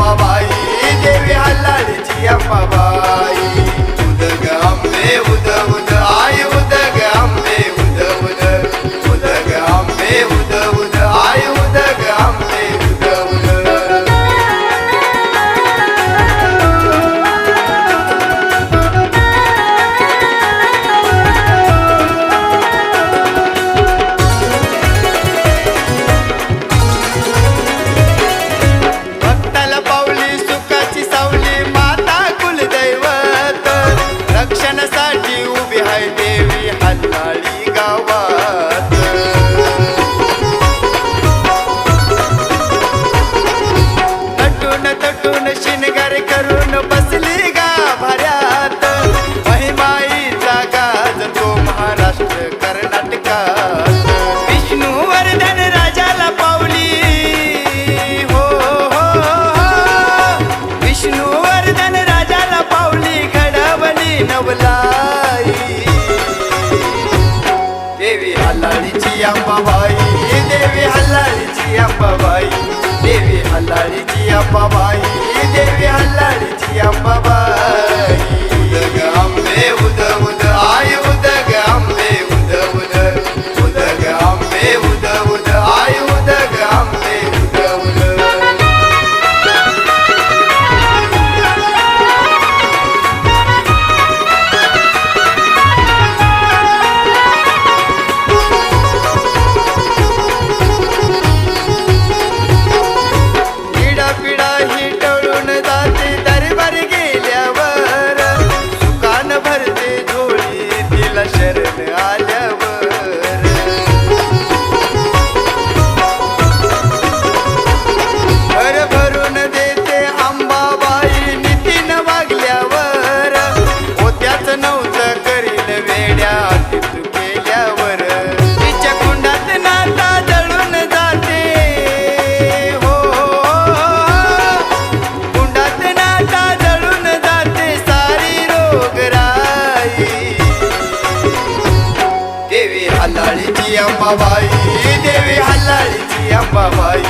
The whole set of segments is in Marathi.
अंबाबाई देवी हल्लाडीची अंबाबाई उद ग आंबे उद उद. आई उद ग आंबे उद उद. उद आंबे उद देवी हल्लाळीची अंबाबाई देवी हल्लाळीची अंबाबाई देवी हल्लाळीची अंबाबाई देवी हल्लाळीची अंबाबाई देवी हल्लाळीची अंबाबाई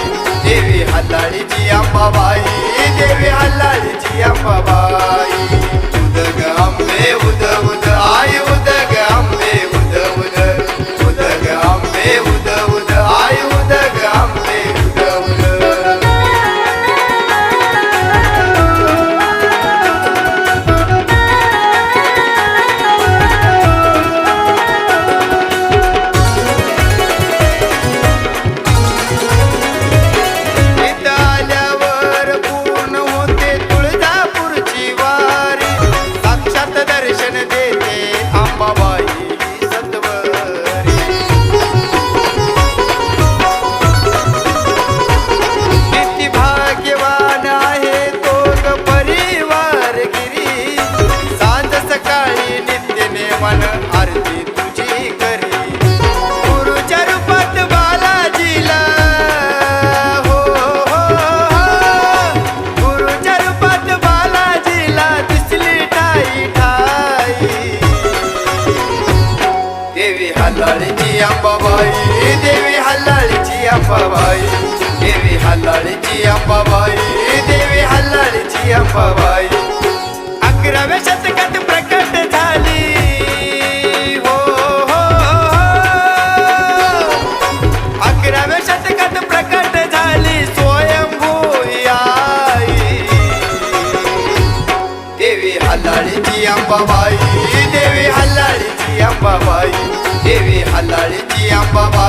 देवी हल्लाळीची अंबाबाई देवी हल्लाळीची अंबाबाई. अंबाबाई देवी हल्लाळीची अंबाबाई देवी हल्लाळीची अंबाबाई.